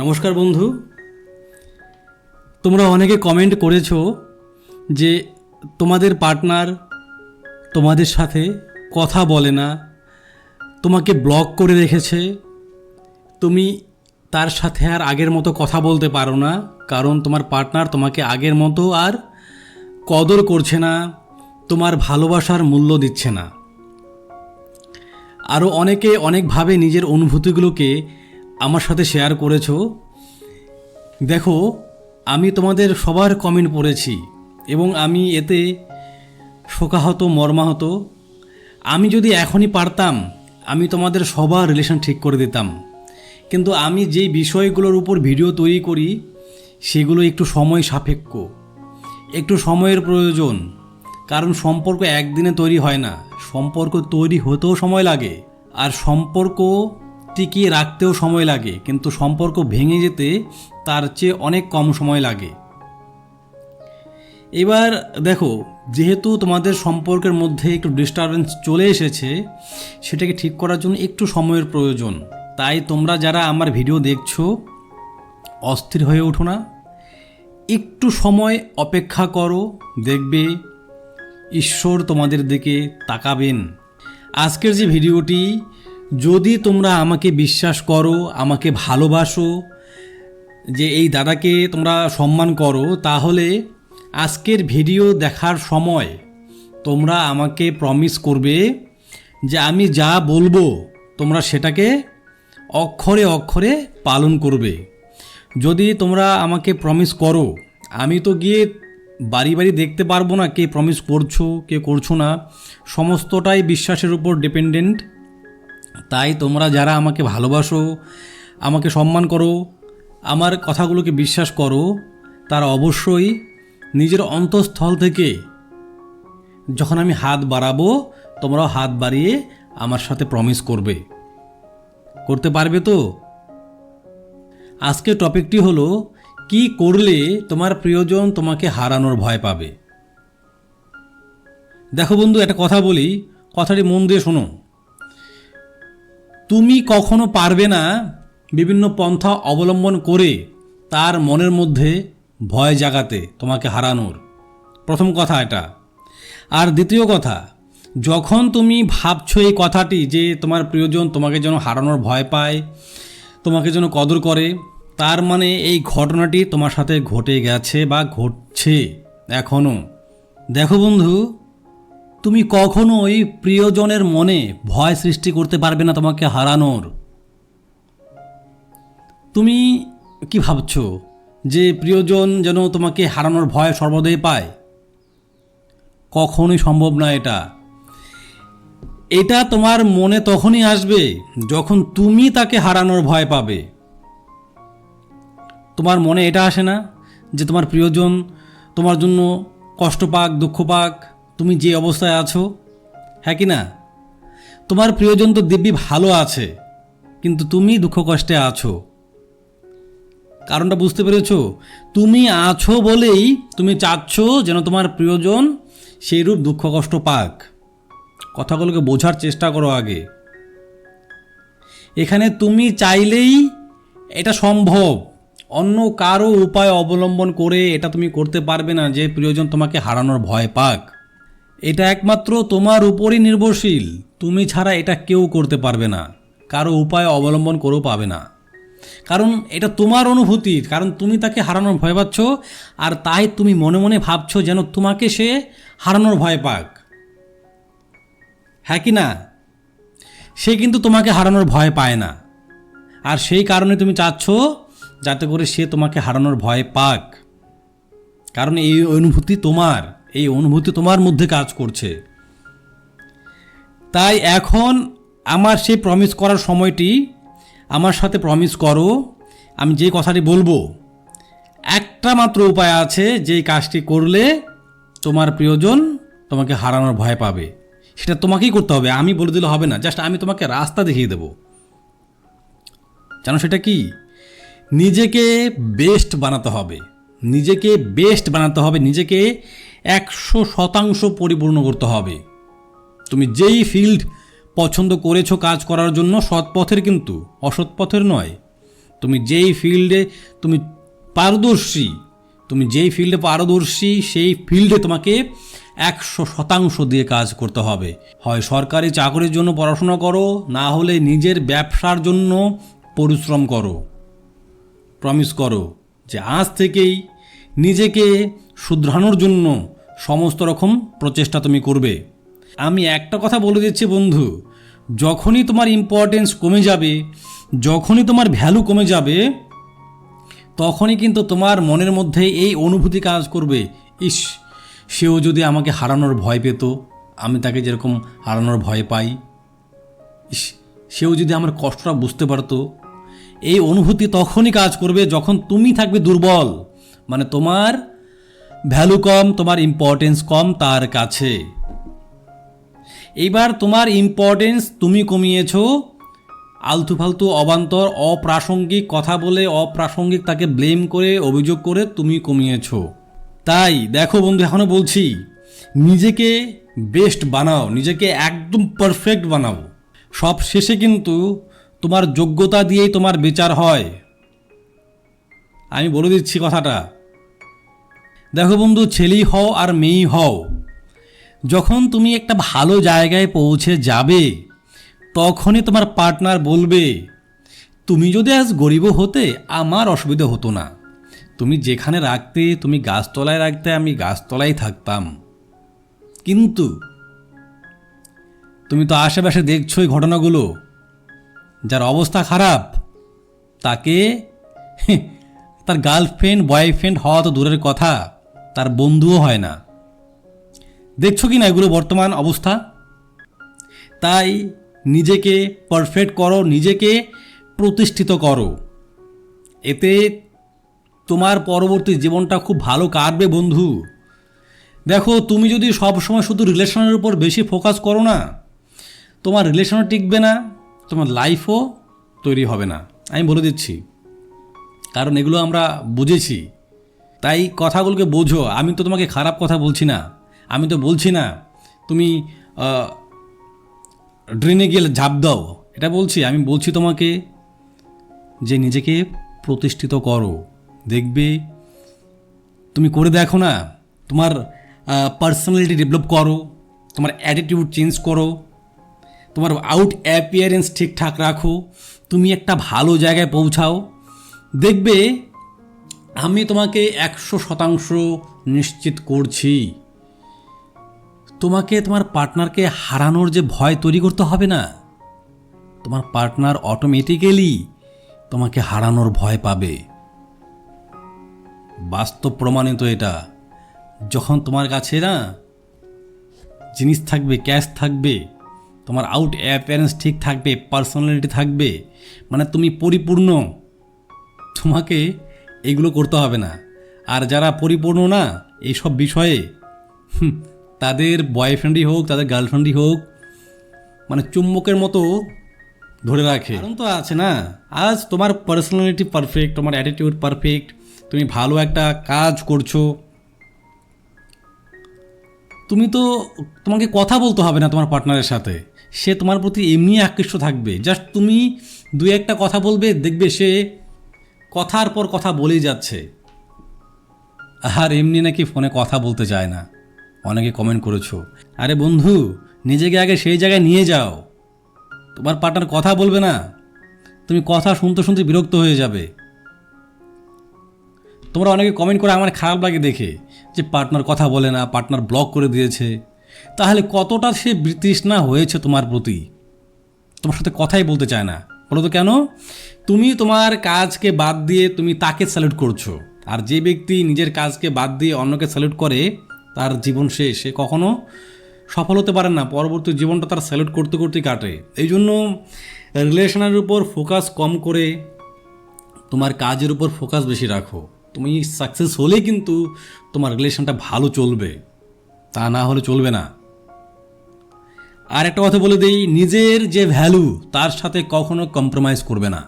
নমস্কার বন্ধু। তোমরা অনেকে কমেন্ট করেছ যে তোমাদের পার্টনার তোমাদের সাথে কথা বলে না, তোমাকে ব্লক করে রেখেছে, তুমি তার সাথে আর আগের মতো কথা বলতে পারো না, কারণ তোমার পার্টনার তোমাকে আগের মতো আর কদর করছে না, তোমার ভালোবাসার মূল্য দিচ্ছে না। আরও অনেকে অনেকভাবে নিজের অনুভূতিগুলোকে আমার সাথে শেয়ার করেছ। দেখো, আমি তোমাদের সবার কমেন্ট পড়েছি এবং আমি এতে শোকাহত, মর্মাহত। আমি যদি এখনই পারতাম, আমি তোমাদের সবার রিলেশন ঠিক করে দিতাম। কিন্তু আমি যেই বিষয়গুলোর উপর ভিডিও তৈরি করি, সেগুলো একটু সময় সাপেক্ষ। একটু সময়ের প্রয়োজন, কারণ সম্পর্ক একদিনে তৈরি হয় না। সম্পর্ক তৈরি হতেও সময় লাগে, আর সম্পর্ক টিকিয়ে রাখতেও সময় লাগে, কিন্তু সম্পর্ক ভেঙে যেতে তার চেয়ে অনেক কম সময় লাগে। এবার দেখো, যেহেতু তোমাদের সম্পর্কের মধ্যে একটু ডিস্টারবেন্স চলে এসেছে, সেটাকে ঠিক করার জন্য একটু সময়ের প্রয়োজন। তাই তোমরা যারা আমার ভিডিও দেখছ, অস্থির হয়ে ওঠো না। একটু সময় অপেক্ষা করো, দেখবে ঈশ্বর তোমাদের দিকে তাকাবেন। আজকের যে ভিডিওটি যদি তোমরা আমাকে বিশ্বাস করো, আমাকে ভালোবাসো, যে এই দাদাকে তোমরা সম্মান করো, তাহলে আজকের ভিডিও দেখার সময় তোমরা আমাকে প্রমিস করবে যে আমি যা বলব, তোমরা সেটাকে অক্ষরে অক্ষরে পালন করবে। যদি তোমরা আমাকে প্রমিস করো, আমি তো গিয়ে বাড়ি বাড়ি দেখতে পারব না কে প্রমিস করছ, কে করছ না, সমস্তটাই বিশ্বাসের উপর ডিপেন্ডেন্ট তাই তোমরা যারা আমাকে ভালোবাসো, আমাকে সম্মান করো, আমার কথাগুলোকে বিশ্বাস করো, তারা অবশ্যই নিজের অন্তঃস্থল থেকে যখন আমি হাত বাড়াবো, তোমরাও হাত বাড়িয়ে আমার সাথে প্রমিস করবে। করতে পারবে তো? আজকের টপিকটি হলো, কি করলে তোমার প্রিয়জন তোমাকে হারানোর ভয় পাবে? দেখো বন্ধু, একটা কথা বলি, কথাটি মন দিয়ে শোনো। তুমি কখনো পারবে না বিভিন্ন পন্থা অবলম্বন করে তার মনের মধ্যে ভয় জাগাতে তোমাকে হারানোর। প্রথম কথা এটা। আর দ্বিতীয় কথা, যখন তুমি ভাবছ এই কথাটি যে তোমার প্রিয়জন তোমাকে যেন হারানোর ভয় পায়, তোমাকে যেন কদর করে, তার মানে এই ঘটনাটি তোমার সাথে ঘটে গেছে বা ঘটছে এখনও দেখো বন্ধু তুমি কখনোই প্রিয়জনের মনে ভয় সৃষ্টি করতে পারবে না তোমাকে হারানোর। তুমি কি ভাবছ যে প্রিয়জন যেন তোমাকে হারানোর ভয় সর্বদাই পায়? কখনোই সম্ভব না এটা। এটা তোমার মনে তখনই আসবে যখন তুমি তাকে হারানোর ভয় পাবে। তোমার মনে এটা আসে না যে তোমার প্রিয়জন তোমার জন্য কষ্ট পাক, দুঃখ পাক তুমি যে অবস্থায় আছো হ্যাঁ কি না? তোমার প্রিয়জন তো দিব্যি ভালো আছে, কিন্তু তুমি দুঃখ কষ্টে আছো। কারণটা বুঝতে পেরেছ? তুমি আছো বলেই তুমি চাচ্ছ যেন তোমার প্রিয়জন সেই রূপ দুঃখ কষ্ট পাক। কথাগুলোকে বোঝার চেষ্টা করো আগে। এখানে তুমি চাইলেই এটা সম্ভব। অন্য কারও উপায় অবলম্বন করে এটা তুমি করতে পারবে না যে প্রিয়জন তোমাকে হারানোর ভয় পাক। এটা একমাত্র তোমার উপরই নির্ভরশীল। তুমি ছাড়া এটা কেউ করতে পারবে না। কারও উপায় অবলম্বন করেও পাবে না। কারণ এটা তোমার অনুভূতি কারণ তুমি তাকে হারানোর ভয় পাচ্ছ, আর তাই তুমি মনে মনে ভাবছ যেন তোমাকে সে হারানোর ভয় পাক। হ্যাঁ কি না? সে কিন্তু তোমাকে হারানোর ভয় পায় না। আর সেই কারণে তুমি চাচ্ছ যাতে করে সে তোমাকে হারানোর ভয় পাক। কারণ এই অনুভূতি তোমার। এই অনুভূতি তোমার মধ্যে কাজ করছে। তাই এখন আমার সেই প্রমিস করার সময়টি আমার সাথে প্রমিস করো, আমি যে কথাটি বলব, একটা মাত্র উপায় আছে যে কাজটি করলে তোমার প্রিয়জন তোমাকে হারানোর ভয় পাবে। সেটা তোমাকেই করতে হবে, আমি বলে দিলে হবে না, জাস্ট আমি তোমাকে রাস্তা দেখিয়ে দেব। জানো সেটা কি? নিজেকে বেস্ট বানাতে হবে, নিজেকে বেস্ট বানাতে হবে, নিজেকে একশো শতাংশ পরিপূর্ণ করতে হবে। তুমি যেই ফিল্ড পছন্দ করেছ কাজ করার জন্য সৎ পথের কিন্তু অসৎ পথের নয়। তুমি যেই ফিল্ডে তুমি পারদর্শী, তুমি যেই ফিল্ডে পারদর্শী, সেই ফিল্ডে তোমাকে একশো শতাংশ দিয়ে কাজ করতে হবে। হয় সরকারি চাকরির জন্য পড়াশোনা করো, না হলে নিজের ব্যবসার জন্য পরিশ্রম করো। প্রমিস করো যে আজ থেকেই নিজেকে শুধরানোর জন্য সমস্ত রকম প্রচেষ্টা তুমি করবে। আমি একটা কথা বলে দিচ্ছি বন্ধু, যখনই তোমার ইম্পর্টেন্স কমে যাবে, যখনই তোমার ভ্যালু কমে যাবে, তখনই কিন্তু তোমার মনের মধ্যে এই অনুভূতি কাজ করবে। ইস, সেও যদি আমাকে হারানোর ভয় পেত, আমি তাকে যেরকম হারানোর ভয় পাই। ইস, সেও যদি আমার কষ্টটা বুঝতে পারতো, এই অনুভূতি তখনই কাজ করবে যখন তুমি থাকবে দুর্বল। মানে তোমার ভ্যালু কম, তোমার ইম্পর্টেন্স কম তার কাছে। এইবার তোমার ইম্পর্টেন্স তুমি কমিয়েছ। আলতু ফালতু অবান্তর, অপ্রাসঙ্গিক কথা বলে অপ্রাসঙ্গিক তাকে ব্লেম করে, অভিযোগ করে তুমি কমিয়েছো। তাই দেখো বন্ধু এখনও বলছি, নিজেকে বেস্ট বানাও, নিজেকে একদম পারফেক্ট বানাও। সব শেষে কিন্তু তোমার যোগ্যতা দিয়েই তোমার বিচার হয়। আমি বলে দিচ্ছি কথাটা। দেখো বন্ধু, ছেলেই হও আর মেয়েই হও। যখন তুমি একটা ভালো জায়গায় পৌঁছে যাবে, তখনই তোমার পার্টনার বলবে, তুমি যদি আজ গরিবও হতে, আমার অসুবিধা হতো না। তুমি যেখানে রাখতে, তুমি গাছতলায় রাখতে, আমি গাছতলায় থাকতাম। কিন্তু তুমি তো আশেপাশে দেখছ এই ঘটনাগুলো। যার অবস্থা খারাপ, তাকে তার গার্লফ্রেন্ড বয়ফ্রেন্ড হওয়া তো দূরের কথা। তার বন্ধুও হয় না। দেখছ কি না এগুলো বর্তমান অবস্থা? তাই নিজেকে পারফেক্ট করো, নিজেকে প্রতিষ্ঠিত করো। এতে তোমার পরবর্তী জীবনটা খুব ভালো কাটবে বন্ধু। দেখো, তুমি যদি সব সময় শুধু রিলেশনের উপর বেশি ফোকাস করো না, তোমার রিলেশনও টিকবে না, তোমার লাইফও তৈরি হবে না। আমি বলে দিচ্ছি। কারণ এগুলো আমরা বুঝেছি। তাই কথাগুলোকে বোঝো। আমি তো তোমাকে খারাপ কথা বলছি না। আমি তো বলছি না, তুমি ড্রেনে গিয়ে ঝাঁপ দাও। এটা বলছি, আমি বলছি তোমাকে যে নিজেকে প্রতিষ্ঠিত করো। দেখবে, তুমি করে দেখো না, তোমার পার্সোনালিটি ডেভেলপ করো, তোমার অ্যাটিটিউড চেঞ্জ করো, তোমার আউট অ্যাপিয়ারেন্স ঠিকঠাক রাখো, তুমি একটা ভালো জায়গায় পৌঁছাও। দেখবে আমি তোমাকে একশো শতাংশ নিশ্চিত করছি। তোমাকে তোমার পার্টনারকে হারানোর যে ভয় তৈরি করতে হবে না। তোমার পার্টনার অটোমেটিক্যালি তোমাকে হারানোর ভয় পাবে। বাস্তব প্রমাণিত এটা। যখন তোমার কাছে না জিনিস থাকবে, ক্যাশ থাকবে, তোমার আউট অ্যাপিয়ারেন্স ঠিক থাকবে পার্সোনালিটি থাকবে মানে তুমি পরিপূর্ণ, তোমাকে এগুলো করতে হবে না। আর যারা পরিপূর্ণ না, এইসব বিষয়ে তাদের বয়ফ্রেন্ডই হোক, তাদের গার্লফ্রেন্ডই হোক মানে চুম্বকের মতো ধরে রাখে। কারণ তো আছে না, আজ তোমার পার্সোনালিটি পারফেক্ট তোমার অ্যাটিটিউড পারফেক্ট তুমি ভালো একটা কাজ করছ। তুমি তো তোমাকে কথা বলতে হবে না তোমার পার্টনারের সাথে। সে তোমার প্রতি এমনি আকৃষ্ট থাকবে। জাস্ট তুমি দুই একটা কথা বলবে, দেখবে সে কথার পর কথা বলেই যাচ্ছে। আর এমনি নাকি ফোনে কথা বলতে চায় না। অনেকে কমেন্ট করেছ, আরে বন্ধু, নিজেকে আগে সেই জায়গায় নিয়ে যাও। তোমার পার্টনার কথা বলবে না। তুমি কথা শুনতে শুনতে বিরক্ত হয়ে যাবে। তোমরা অনেকে কমেন্ট করে আমার খারাপ লাগে দেখে, যে পার্টনার কথা বলে না পার্টনার ব্লক করে দিয়েছে। তাহলে কতটা সে বিতৃষ্ণা হয়েছে তোমার প্রতি? তোমার সাথে কথাই বলতে চায় না। বলো তো কেন? তুমি তোমার কাজকে বাদ দিয়ে তুমি তাকে স্যালুট করছ। আর যে ব্যক্তি নিজের কাজকে বাদ দিয়ে অন্যকে স্যালুট করে, তার জীবন শেষ সে কখনো সফল হতে পারে না। পরবর্তী জীবনটা তার স্যালুট করতে করতে কাটে। এই জন্য রিলেশনের উপর ফোকাস কম করে তোমার কাজের উপর ফোকাস বেশি রাখো। তুমি সাকসেস হলে কিন্তু তোমার রিলেশনটা ভালো চলবে। তা না হলে চলবে না। আর একটা কথা বলে দেই, নিজের যে ভ্যালু তার সাথে কখনো কম্প্রোমাইজ করবে না।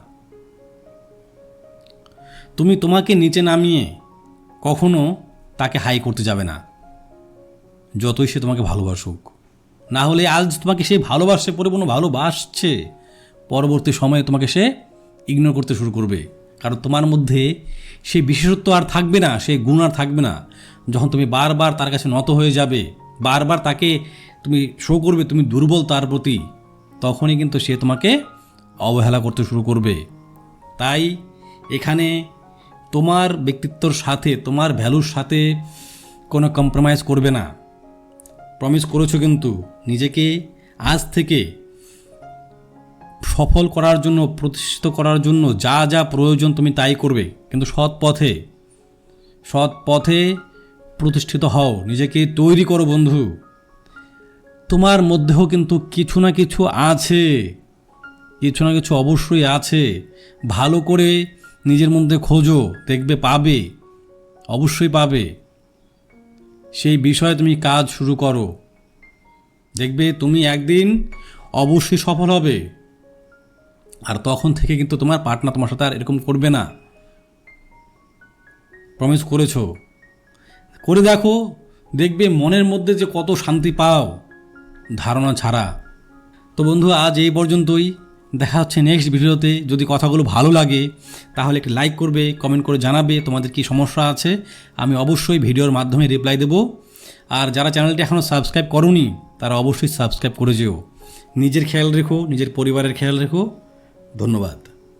তুমি তোমাকে নিচে নামিয়ে কখনো তাকে হাই করতে যাবে না, যতই সে তোমাকে ভালোবাসুক। না হলে আজ তোমাকে সে ভালোবাসে পরিপূর্ণ ভালোবাসছে, পরবর্তী সময়ে তোমাকে সে ইগনোর করতে শুরু করবে। কারণ তোমার মধ্যে সেই বিশেষত্ব আর থাকবে না সেই গুণ আর থাকবে না। যখন তুমি বারবার তার কাছে নত হয়ে যাবে, বারবার তাকে তুমি শো করবে, তুমি দুর্বল তার প্রতি, তখনই কিন্তু সে তোমাকে অবহেলা করতে শুরু করবে। তাই এখানে তোমার ব্যক্তিত্বর সাথে, তোমার ভ্যালুর সাথে কোনো কম্প্রোমাইজ করবে না। প্রমিস করেছ কিন্তু, নিজেকে আজ থেকে সফল করার জন্য, প্রতিষ্ঠিত করার জন্য যা যা প্রয়োজন তুমি তাই করবে। কিন্তু সৎ পথে সৎ পথে প্রতিষ্ঠিত হও, নিজেকে তৈরি করো বন্ধু। তোমার মধ্যেও কিন্তু কিছু না কিছু আছে। কিছু না কিছু অবশ্যই আছে। ভালো করে নিজের মধ্যে খোঁজো, দেখবে পাবে। অবশ্যই পাবে। সেই বিষয়ে তুমি কাজ শুরু করো। দেখবে তুমি একদিন অবশ্যই সফল হবে। আর তখন থেকে কিন্তু তোমার পার্টনার তোমার সাথে আর এরকম করবে না। প্রমিস করেছ। করে দেখো, দেখবে মনের মধ্যে যে কত শান্তি পাও। ধারণা ছাড়া। তো বন্ধু, আজ এই পর্যন্তই। দেখা হচ্ছে নেক্সট ভিডিওতে। যদি কথাগুলো ভালো লাগে, তাহলে একটি লাইক করবে কমেন্ট করে জানাবে, তোমাদের কি সমস্যা আছে, আমি অবশ্যই ভিডিওর মাধ্যমে রিপ্লাই দেবো। আর যারা চ্যানেলটি এখনও সাবস্ক্রাইব করনি, তারা অবশ্যই সাবস্ক্রাইব করে যেও। নিজের খেয়াল রেখো, নিজের পরিবারের খেয়াল রেখো। ধন্যবাদ।